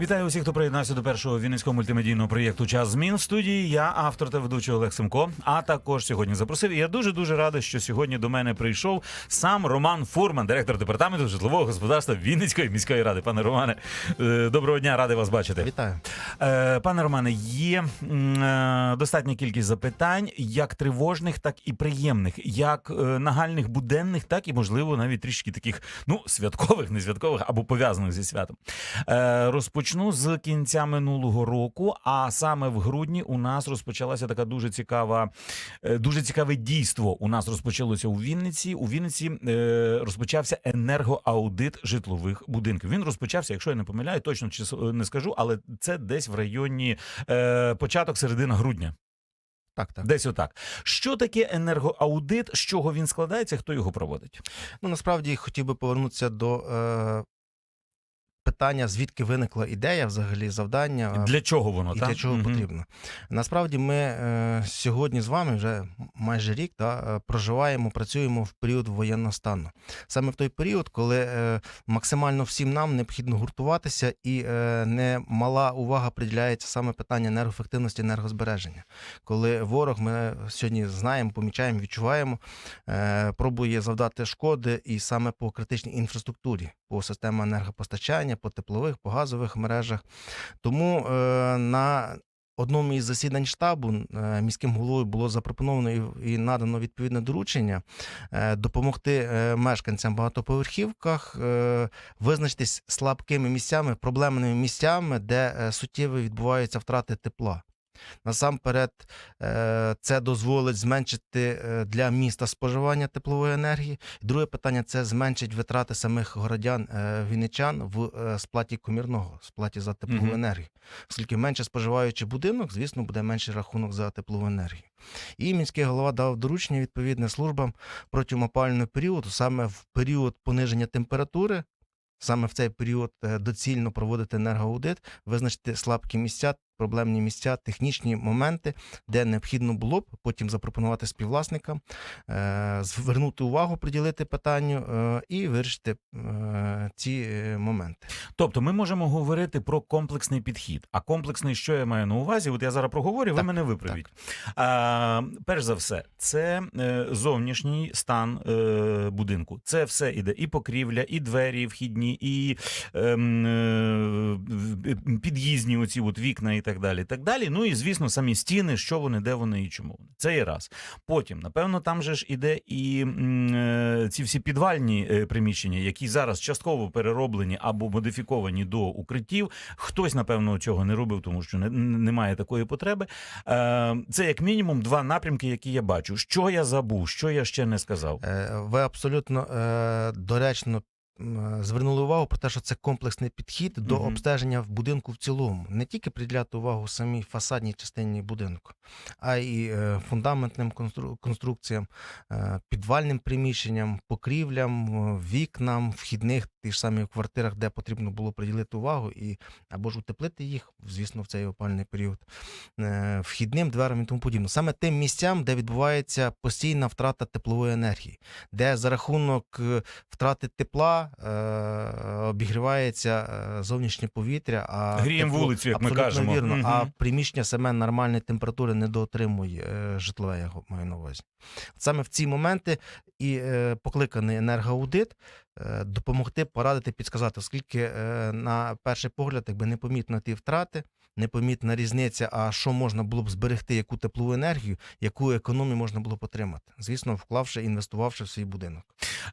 Вітаю усіх, хто приєднався до першого вінницького мультимедійного проєкту Час змін в студії. Я автор та ведучий Олег Семко. А також сьогодні запросив. І я дуже дуже радий, що сьогодні до мене прийшов сам Роман Фурман, директор департаменту житлового господарства Вінницької міської ради. Пане Романе, е, доброго дня, радий вас бачити. Вітаю. Е, Пане Романе, є е, достатня кількість запитань, як тривожних, так і приємних, як нагальних буденних, так і можливо навіть трішки таких ну святкових, не святкових або пов'язаних зі святом. Е, Розпочну з кінця минулого року. А саме в грудні у нас розпочалася така дуже цікава, е, дуже цікаве дійство. У нас розпочалося у Вінниці. У Вінниці е, розпочався енергоаудит житлових будинків. Він розпочався, якщо я не помиляю, точно число не скажу, але це десь в районі е, початок середина грудня. Так, так. Десь отак. Що таке енергоаудит? З чого він складається? Хто його проводить? Ну насправді хотів би повернутися до е, питання, звідки виникла ідея, взагалі завдання. Для чого воно і так? для чого Мгм. потрібно. Насправді ми е, сьогодні з вами вже майже рік да, е, проживаємо, працюємо в період воєнного стану. Саме в той період, коли е, максимально всім нам необхідно гуртуватися, і е, немала увага приділяється саме питання енергоефективності, енергозбереження. Коли ворог, ми сьогодні знаємо, помічаємо, відчуваємо, е, пробує завдати шкоди і саме по критичній інфраструктурі, по системам енергопостачання, по теплових, по газових мережах. Тому е, на одному із засідань штабу е, міським головою було запропоновано і, надано відповідне доручення е, допомогти мешканцям багатоповерхівках визначитись слабкими місцями, проблемними місцями, де суттєво відбуваються втрати тепла. Насамперед, е, це дозволить зменшити е, для міста споживання теплової енергії. Друге питання це зменшить витрати самих городян е, вінничан в сплаті комірного, сплаті за теплову Мгм. енергію. Оскільки менше споживаючи будинок, звісно, буде менший рахунок за теплову енергію. І міський голова дав доручення відповідне службам протягом опалювального періоду, саме в період пониження температури. Саме в цей період доцільно проводити енергоаудит, визначити слабкі місця, проблемні місця, технічні моменти, де необхідно було б потім запропонувати співвласникам, е, звернути увагу, приділити питанню е, і вирішити е, ці моменти. Тобто ми можемо говорити про комплексний підхід. А комплексний, що я маю на увазі? От я зараз проговорю, ви Так, мене виправіть. А, перш за все, це зовнішній стан будинку. Це все іде і покрівля, і двері вхідні, і ем, під'їзні оці от вікна і так далі. Так далі. Ну і звісно, самі стіни, що вони, де вони і чому вони. Це є раз. Потім, напевно, там же ж іде і е, ці всі підвальні е, приміщення, які зараз частково перероблені або модифіковані до укриттів. Хтось, напевно, цього не робив, тому що не, немає такої потреби. Е, Це як мінімум два напрямки, які я бачу. Що я забув, що я ще не сказав. Ви абсолютно доречно звернули увагу про те, що це комплексний підхід до угу. обстеження в будинку в цілому. Не тільки приділяти увагу самій фасадній частині будинку, а й е, фундаментним конструкціям, е, підвальним приміщенням, покрівлям, е, вікнам, вхідних, ті ж самі квартирах, де потрібно було приділити увагу і або ж утеплити їх, звісно, в цей опальний період, е, вхідним дверам і тому подібне. Саме тим місцям, де відбувається постійна втрата теплової енергії, де за рахунок е, втрати тепла е, обігрівається зовнішнє повітря, а Гріємо тепло- вулицю, як ми кажемо. Вірно, Мгм. А приміщення саме нормальної температури не доотримує житлове, я маю на увазі. Саме в ці моменти і покликаний енергоаудит допомогти, порадити, підсказати, оскільки е, на перший погляд, якби непомітно ті втрати, непомітна різниця, а що можна було б зберегти, яку теплову енергію, яку економію можна було б отримати. Звісно, вклавши, інвестувавши в свій будинок.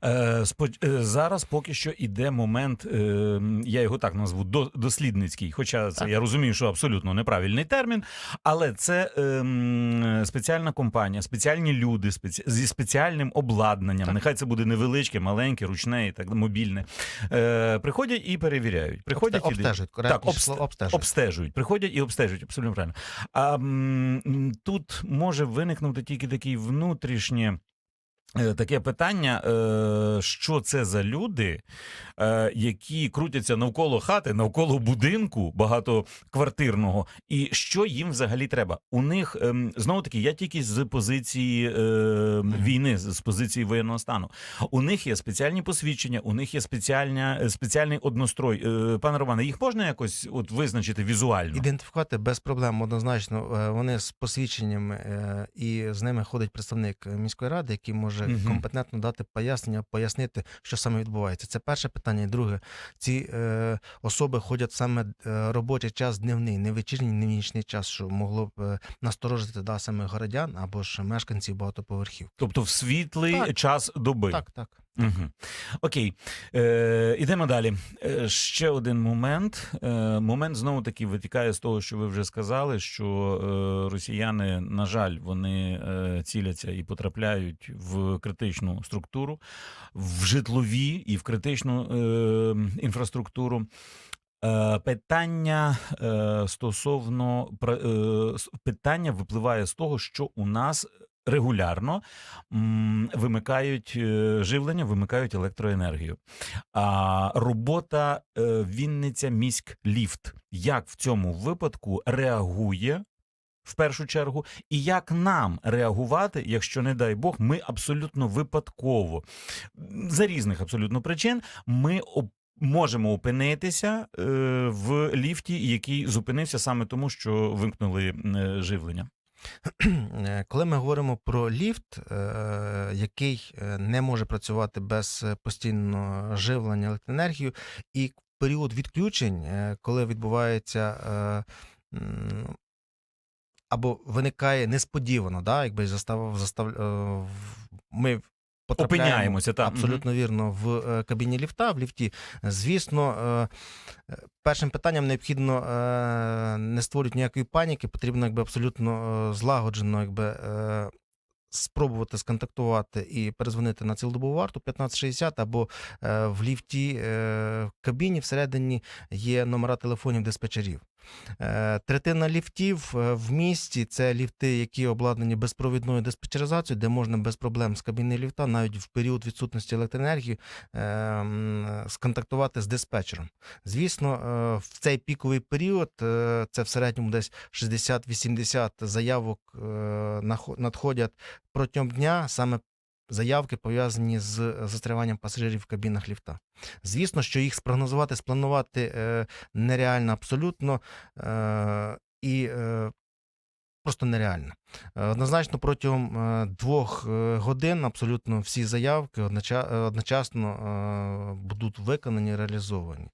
Е, е, Зараз поки що іде момент, е, я його так назву, до- дослідницький. Хоча це Так. я розумію, що абсолютно неправильний термін, але це ем, спеціальна компанія, спеціальні люди спеці... зі спеціальним обладнанням. Так. Нехай це буде невеличке, маленьке, ручне і так мобільне. Е, Приходять і перевіряють. Приходять Обсте- і обстежують, Так, обстежують. обстежують. Приходять і обстежують, абсолютно правильно. А тут може виникнути тільки такий внутрішнє таке питання: е, що це за люди, е, які крутяться навколо хати, навколо будинку багатоквартирного, і що їм взагалі треба? У них ем, знову таки, я тільки з позиції е, війни, з позиції воєнного стану. У них є спеціальні посвідчення, у них є спеціальня, е, спеціальний однострой. Е, Пане Романе, їх можна якось от визначити візуально? Ідентифікувати без проблем однозначно. Е, Вони з посвідченнями е, і з ними ходить представник міської ради, який може Мгм. компетентно дати пояснення, пояснити, що саме відбувається. Це перше питання. І друге, ці е, особи ходять саме е, робочий час дневний, не вечірній, не нічний час, що могло б е, насторожити да, саме городян або ж мешканців багатоповерхів. Тобто в світлий Так. час доби. Так, так. Угу. Окей, е, ідемо далі. Е, ще один момент. Е, момент знову таки витікає з того, що ви вже сказали, що е, росіяни, на жаль, вони е, ціляться і потрапляють в критичну структуру, в житлові і в критичну е, інфраструктуру. Е, Питання е, стосовно е, питання випливає з того, що у нас регулярно вимикають е, живлення, вимикають електроенергію. А робота е, Вінниця міськ ліфт як в цьому випадку реагує? В першу чергу, і як нам реагувати, якщо, не дай Бог, ми абсолютно випадково за різних абсолютно причин ми можемо опинитися е, в ліфті, який зупинився саме тому, що вимкнули живлення. Е, Коли ми говоримо про ліфт, е, який е, не може працювати без постійного живлення електроенергією, і період відключень, коли відбувається або виникає несподівано, да, якби застав, застав, ми потрапляємо Опиняємося, так. абсолютно вірно в е, кабіні ліфта, в ліфті. Звісно, е, першим питанням необхідно е, не створювати ніякої паніки, потрібно якби абсолютно злагоджено якби, спробувати сконтактувати і перезвонити на цілодобову варту 1560 або е, в ліфті е, в кабіні всередині є номера телефонів диспетчерів. Е, Третина ліфтів е, в місті це ліфти, які обладнані безпровідною диспетчеризацією, де можна без проблем з кабіни ліфта, навіть в період відсутності електроенергії, е, сконтактувати з диспетчером. Звісно, в цей піковий період це в середньому десь 60-80 заявок надходять протягом дня саме. Заявки пов'язані з застряванням пасажирів в кабінах ліфта. Звісно, що їх спрогнозувати, спланувати е, нереально абсолютно е, і е, просто нереально. Е, Однозначно, протягом е, двох е, годин абсолютно всі заявки е, одночасно е, будуть виконані, реалізовані.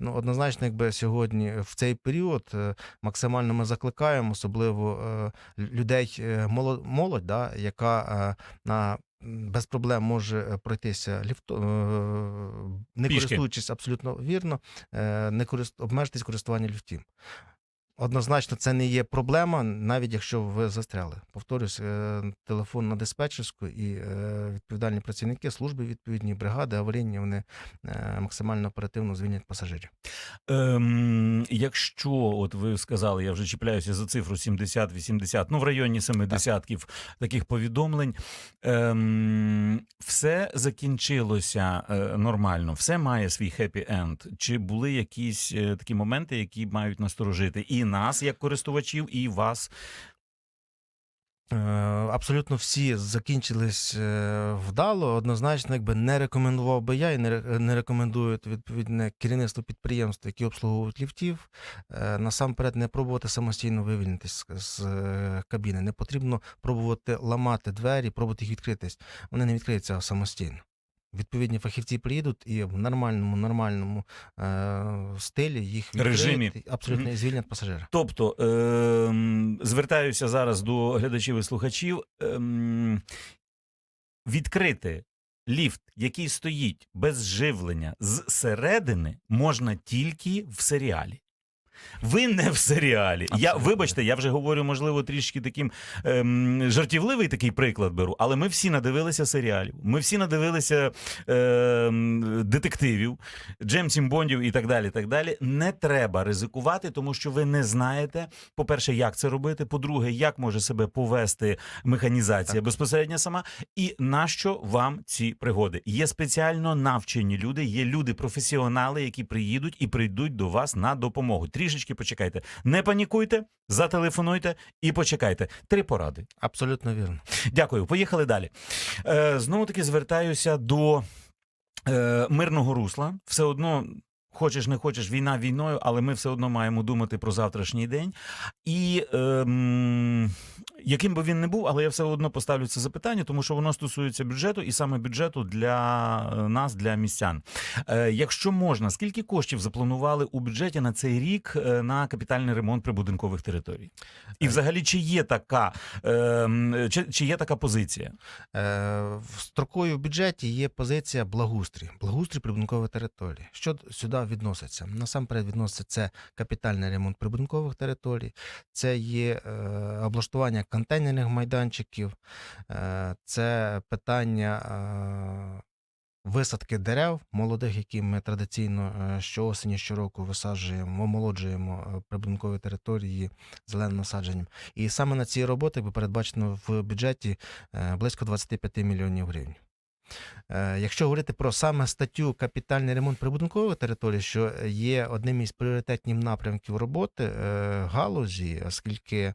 Ну, однозначно, якби сьогодні в цей період е, максимально ми закликаємо, особливо е, людей, е, молодь, да, яка е, на без проблем може е, пройтися ліфто, е, не Пішки. користуючись абсолютно вірно, е, не корист... обмежитись користування ліфтів. Однозначно, це не є проблема, навіть якщо ви застряли. Повторюсь, е, телефон на диспетчерську і е, відповідальні працівники служби відповідні бригади аварійні вони е, максимально оперативно звільнять пасажирів. Ем, якщо от ви сказали, я вже чіпляюся за цифру 70-80, ну в районі семи десятків таких повідомлень, ем, все закінчилося нормально, все має свій хеппі-енд. Чи були якісь такі моменти, які мають насторожити і нас, як користувачів, і вас? Е, Абсолютно всі закінчились е, вдало. Однозначно, якби не рекомендував би я і не ре- не рекомендують відповідне керівництво підприємств, які обслуговують ліфтів. е, Насамперед не пробувати самостійно вивільнитись з, кабіни. Не потрібно пробувати ламати двері, пробувати їх відкритись. Вони не відкриються самостійно. Відповідні фахівці приїдуть і в нормальному, нормальному е, стилі їх Режимі. абсолютно і звільнять пасажира. Тобто ем, звертаюся зараз до глядачів і слухачів. Ем, відкрити ліфт, який стоїть без живлення з середини, можна тільки в серіалі. Ви не в серіалі. Я вибачте, я вже говорю, можливо, трішки таким ем, жартівливий такий приклад беру, але ми всі надивилися серіалів. Ми всі надивилися ем, детективів, Джеймсів Бондів і так далі. Так далі. Не треба ризикувати, тому що ви не знаєте, по-перше, як це робити. По-друге, як може себе повести механізація Так. безпосередньо сама, і нащо вам ці пригоди? Є спеціально навчені люди, є люди, професіонали, які приїдуть і прийдуть до вас на допомогу. Трішечки почекайте. Не панікуйте, зателефонуйте і почекайте. Три поради. Абсолютно вірно. Дякую. Поїхали далі. Е, знову таки звертаюся до е, мирного русла. Все одно. Хочеш, не хочеш, війна війною, але ми все одно маємо думати про завтрашній день. І ем, яким би він не був, але я все одно поставлю це запитання, тому що воно стосується бюджету і саме бюджету для е, нас, для містян. Е, якщо можна, скільки коштів запланували у бюджеті на цей рік е, на капітальний ремонт прибудинкових територій? І взагалі, чи є така, ем, чи, чи є така позиція? В строкою в бюджеті є позиція благоустрій, благоустрій прибудинкової території. Що сюди відноситься? Насамперед відноситься це капітальний ремонт прибудинкових територій, це є облаштування контейнерних майданчиків, е, це питання. Е, Висадки дерев молодих, які ми традиційно е, щоосені, щороку висаджуємо, омолоджуємо прибудинкові території зеленим насадженням. І саме на ці роботи передбачено в бюджеті близько 25 мільйонів гривень. Якщо говорити про саме статтю капітальний ремонт прибудинкової території, що є одним із пріоритетних напрямків роботи галузі, оскільки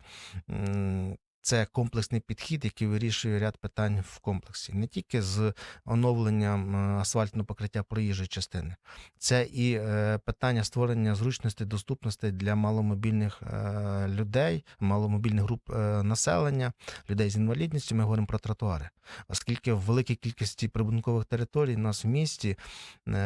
це комплексний підхід, який вирішує ряд питань в комплексі, не тільки з оновленням е, асфальтного покриття проїжджої частини, це і е, питання створення зручності, доступності для маломобільних е, людей, маломобільних груп населення, людей з інвалідністю. Ми говоримо про тротуари, оскільки в великій кількості прибудинкових територій у нас в місті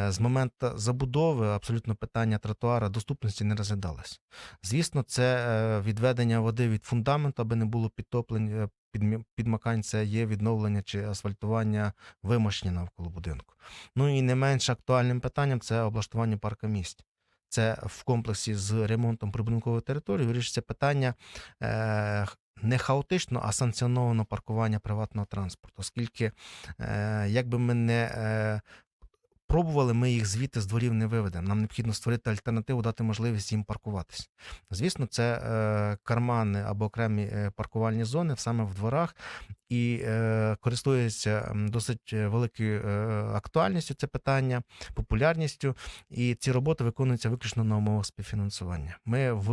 з моменту забудови абсолютно питання тротуара доступності не розглядалось. Звісно, це відведення води від фундаменту, аби не було підтоплень. е, Підмакань є відновлення чи асфальтування вимощення навколо будинку. Ну і не менш актуальним питанням це облаштування парка місць. Це в комплексі з ремонтом прибудинкової території вирішиться питання е, не хаотично, а санкціоновано паркування приватного транспорту, оскільки, е, як би ми не пробували, ми їх звідти з дворів не виведемо. Нам необхідно створити альтернативу, дати можливість їм паркуватись. Звісно, це е, кармани або окремі е, паркувальні зони саме в дворах, і е, користується досить е, великою е, актуальністю це питання, популярністю, і ці роботи виконуються виключно на умовах співфінансування. Ми в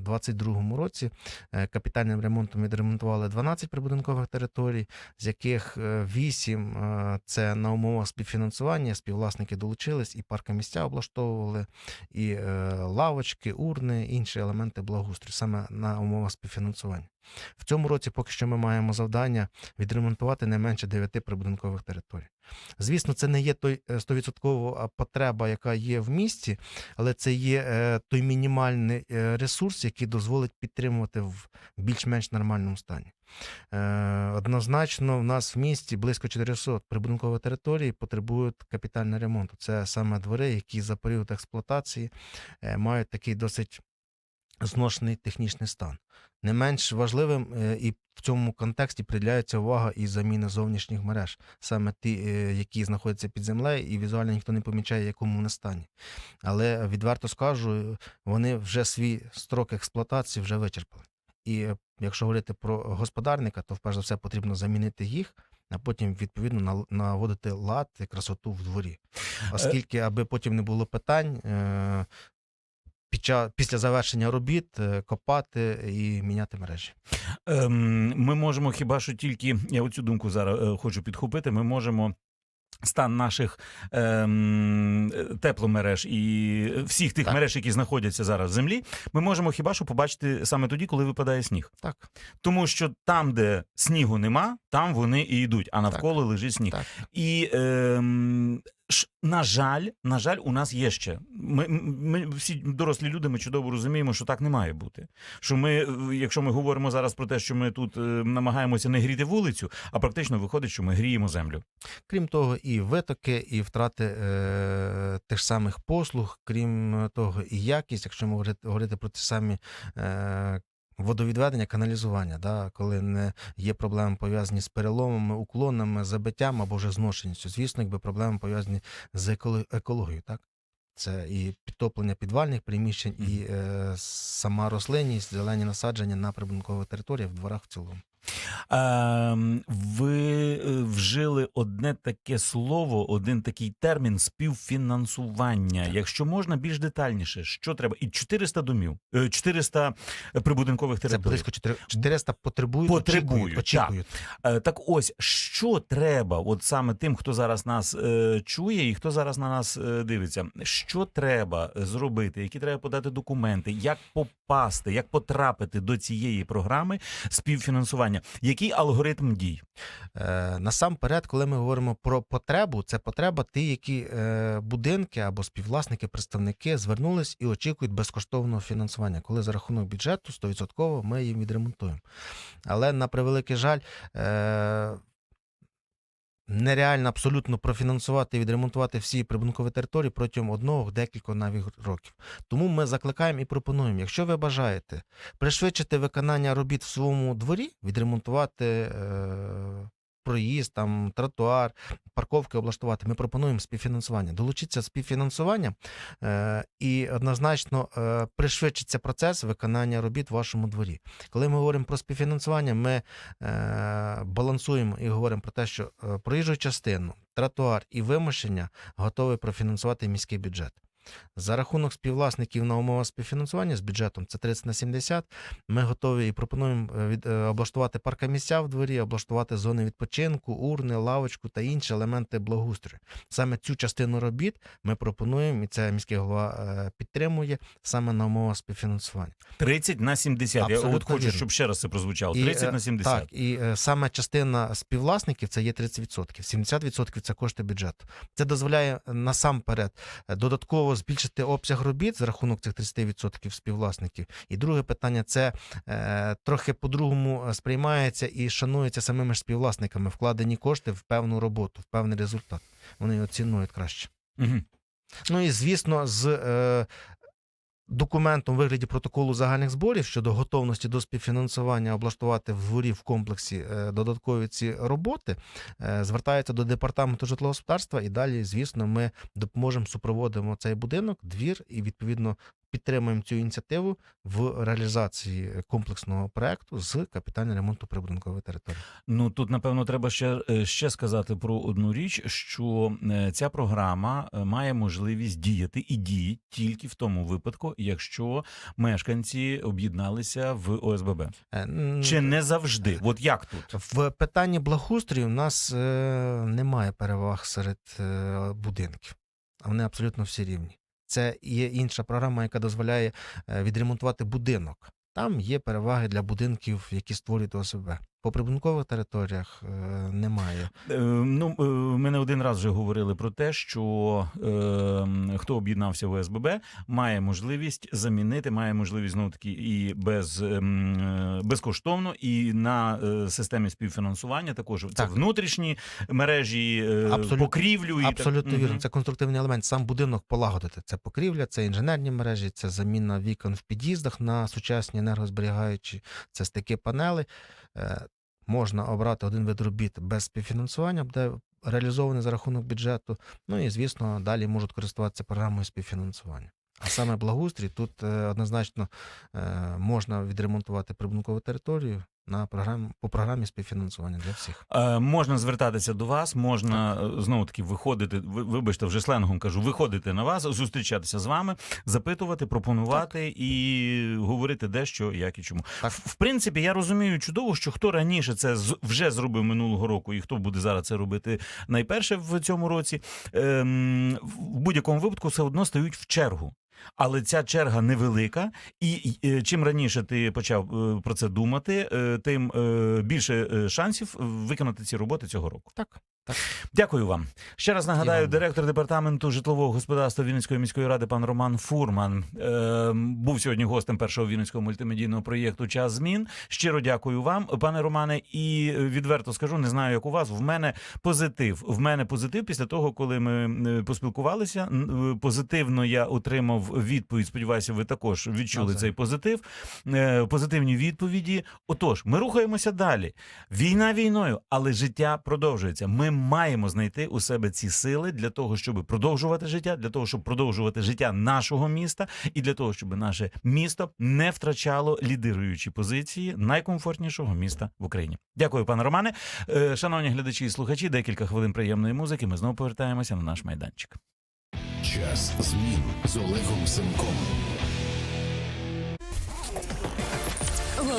2022 році е, капітальним ремонтом відремонтували 12 прибудинкових територій, з яких 8 це на умовах співфінансування. Співвласники долучились і паркомісця облаштовували, і е, лавочки, урни, інші елементи благоустрою саме на умовах співфінансування. В цьому році поки що ми маємо завдання відремонтувати не менше 9 прибудинкових територій. Звісно, це не є той е, 100% потреба, яка є в місті, але це є е, той мінімальний е, ресурс, який дозволить підтримувати в більш-менш нормальному стані. Е, Однозначно, в нас в місті близько 400 прибудинкових територій потребують капітального ремонту. Це саме двори, які за період експлуатації е, мають такий досить зношений технічний стан. Не менш важливим е, і в цьому контексті приділяється увага і заміни зовнішніх мереж, саме ті, які знаходяться під землею, і візуально ніхто не помічає, якому вони стані. Але відверто скажу, вони вже свій строк експлуатації вже вичерпали. І е, якщо говорити про господарника, то вперше за все потрібно замінити їх, а потім відповідно наводити лад і красоту в дворі. Оскільки, аби потім не було питань. е, після завершення робіт е, копати і міняти мережі. Ем, ми можемо хіба що тільки, я оцю думку зараз е, хочу підхопити, ми можемо. Стан наших ем, тепломереж і всіх тих Так. мереж, які знаходяться зараз в землі, ми можемо хіба що побачити саме тоді, коли випадає сніг. Так, Тому що там, де снігу нема, там вони і йдуть, а навколо лежить сніг. так. І ем, На жаль, на жаль, у нас є ще. Ми, ми всі дорослі люди, ми чудово розуміємо, що так не має бути. Що ми, е, якщо ми говоримо зараз про те, що ми тут е, намагаємося не гріти вулицю, а практично виходить, що ми гріємо землю. Крім того, і витоки, і втрати е, тих самих послуг, крім того, і якість, якщо ми говорити, про ті самі. Е, Водовідведення, каналізування, да, коли не є проблеми пов'язані з переломами, уклонами, забиттям або вже зношеністю. Звісно, якби проблеми пов'язані з екологією, так? Це і підтоплення підвальних приміщень, і е, сама рослинність, зелені насадження на прибункових територіях в дворах в цілому. Ем, ви е, вжили одне таке слово, один такий термін співфінансування. Якщо можна більш детальніше, що треба? І 400 домів, е, 400 прибудинкових Це територій. близько 400 потребують, Потребують, очікують. очікують. Е, Так ось що треба, от саме тим, хто зараз нас е, чує і хто зараз на нас е, дивиться, що треба зробити, які треба подати документи, як попасти, як потрапити до цієї програми співфінансування, який алгоритм дій? Е, насамперед, коли ми говоримо про потребу, це потреба ті, які е, будинки або співвласники, представники звернулись і очікують безкоштовного фінансування, коли за рахунок бюджету 100% ми їм відремонтуємо. Але на превеликий жаль. Е, Нереально абсолютно профінансувати і відремонтувати всі прибункові території протягом одного, декількох навіть років. Тому ми закликаємо і пропонуємо, якщо ви бажаєте пришвидшити виконання робіт в своєму дворі, відремонтувати е, проїзд, там, тротуар, парковки облаштувати, ми пропонуємо співфінансування. Долучіться співфінансування е, і однозначно е, пришвидшиться процес виконання робіт в вашому дворі. Коли ми говоримо про співфінансування, ми е, балансуємо і говоримо про те, що проїжджу частину, тротуар і вимушення готові профінансувати міський бюджет. За рахунок співвласників на умовах співфінансування з бюджетом це 30 на 70. Ми готові і пропонуємо е, від, е, облаштувати паркомісця в дворі, облаштувати зони відпочинку, урни, лавочку та інші елементи благоустрою. Саме цю частину робіт ми пропонуємо, і це міський голова е, підтримує саме на умовах співфінансування. 30 на 70. Я от хочу, вірно. щоб ще раз це прозвучало. 30 е, на 70. Так, і е, саме частина співвласників це є 30%. 70% це кошти бюджету. Це дозволяє насамперед е, додатково збільшити обсяг робіт за рахунок цих 30% співвласників. І друге питання це е, трохи по-другому е, сприймається і шанується самими ж співвласниками вкладені кошти в певну роботу, в певний результат. Вони оцінують краще. Угу. Ну і звісно, з е, документом вигляді протоколу загальних зборів щодо готовності до співфінансування облаштувати в дворі в комплексі е, додаткові ці роботи, е, звертається до департаменту житлового господарства, і далі, звісно, ми допоможемо супроводимо цей будинок, двір і відповідно. Підтримуємо цю ініціативу в реалізації комплексного проекту з капітального ремонту прибудинкової території. Ну тут напевно треба ще, е, ще сказати про одну річ, що е, ця програма е, має можливість діяти і діє тільки в тому випадку, якщо мешканці об'єдналися в ОСББ. Чи не завжди? От як тут? В питанні благоустрою в нас немає переваг серед будинків, а вони абсолютно всі рівні. Це є інша програма, яка дозволяє е, відремонтувати будинок. Там є переваги для будинків, які створюють ОСБ. По прибудинкових територіях е, немає. Е, Ну, е, ми не один раз вже говорили про те, що е, хто об'єднався в ОСББ, має можливість замінити, має можливість знову таки і без ем, е, безкоштовно, і на е, системі співфінансування також це Так. внутрішні мережі, е, Абсолютно- покрівлю і Абсолютно так. вірно. Це конструктивний елемент. Сам будинок полагодити. Це покрівля, це інженерні мережі, це заміна вікон в під'їздах на сучасні енергозберігаючі, це стики панели. Е, Можна обрати один вид робіт без співфінансування, де реалізований за рахунок бюджету. Ну і звісно, далі можуть користуватися програмою співфінансування. А саме благоустрій тут е, однозначно е, можна відремонтувати прибункову територію на програмі по програмі співфінансування для всіх. Е, можна звертатися до вас, можна е, знову таки виходити. ви- Вибачте, вже сленгом кажу, виходити на вас, зустрічатися з вами, запитувати, пропонувати і говорити де що, як і чому. Так. В, принципі, я розумію чудово, що хто раніше це вже зробив минулого року, і хто буде зараз це робити найперше в цьому році. Ем, в будь-якому випадку все одно стають в чергу. Але ця черга невелика, і е, чим раніше ти почав е, про це думати, е, тим більше шансів виконати ці роботи цього року. Так. Так. Дякую вам. Ще раз нагадаю, директор департаменту житлового господарства Вінницької міської ради пан Роман Фурман е, був сьогодні гостем першого вінницького мультимедійного проєкту Час змін. Щиро дякую вам, пане Романе. І відверто скажу, не знаю, як у вас. В мене позитив. В мене позитив після того, коли ми е, поспілкувалися. Е, Позитивно я отримав відповідь. Сподіваюся, ви також відчули Навзаєм. цей позитив. Е, Позитивні відповіді. Отож, ми рухаємося далі. Війна війною, але життя продовжується. Ми маємо знайти у себе ці сили для того, щоб продовжувати життя, для того, щоб продовжувати життя нашого міста, і для того, щоб наше місто не втрачало лідируючі позиції найкомфортнішого міста в Україні. Дякую, пане Романе. Е, Шановні глядачі і слухачі, декілька хвилин приємної музики. Ми знову повертаємося на наш майданчик. Час змін з Олегом Семком.